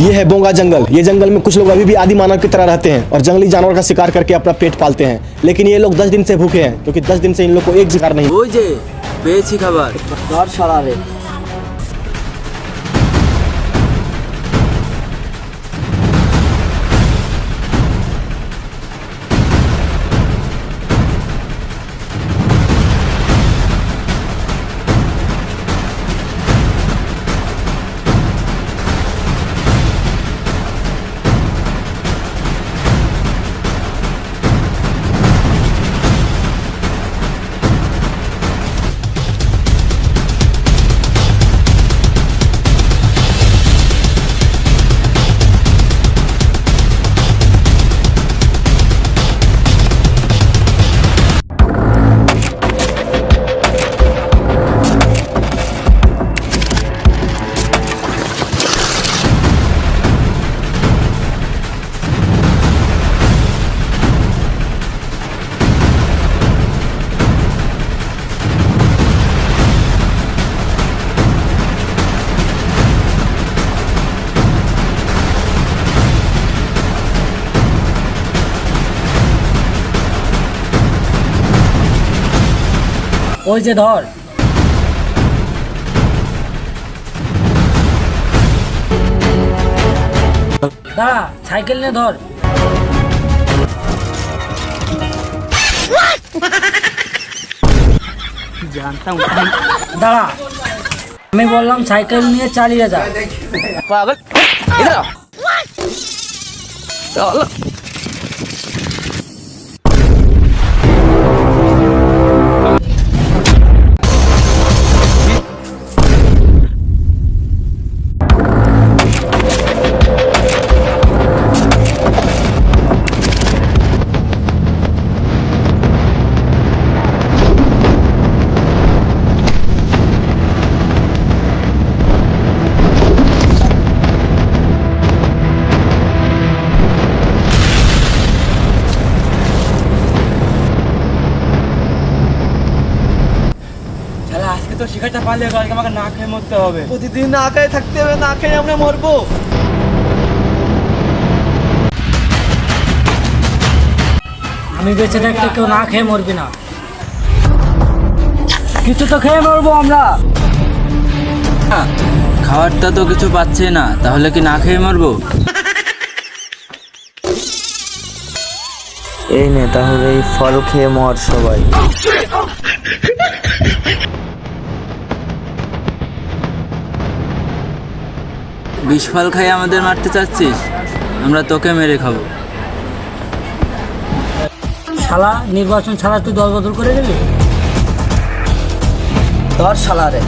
ये है बोंगा जंगल। ये जंगल में कुछ लोग अभी भी आदि मानव की तरह रहते हैं और जंगली जानवर का शिकार करके अपना पेट पालते हैं। लेकिन ये लोग दस दिन से भूखे हैं क्योंकि दस दिन से इन लोग को एक भी शिकार नहीं। ওই ওই যে ধর। দাঁড়া সাইকেল নিয়ে ধর। দাঁড়া আমি বললাম সাইকেল নিয়ে চালিয়ে যা। পাগল। চলো। তো শিকারটা পারলে কালকে আমাকে না খেয়ে মরতে হবে। প্রতিদিন না খেয়ে থাকতে হবে না খেয়ে আমরা মরবো। আমি বেঁচে থাকতে কেউ না খেয়ে মরবি না। কিছু তো খেয়ে মরবো আমরা। খাবারটা তো কিছু পাচ্ছে না তাহলে কি না খেয়ে মরবো? এই নে তাহলে এই ফল খেয়ে মর সবাই। বিষ ফল খাই আমাদের মারতে চাচ্ছিস? আমরা তোকে মেরে খাব। শালা নির্বাচন ছাড়া তুই দল বদল করে গেলি দর শালা রে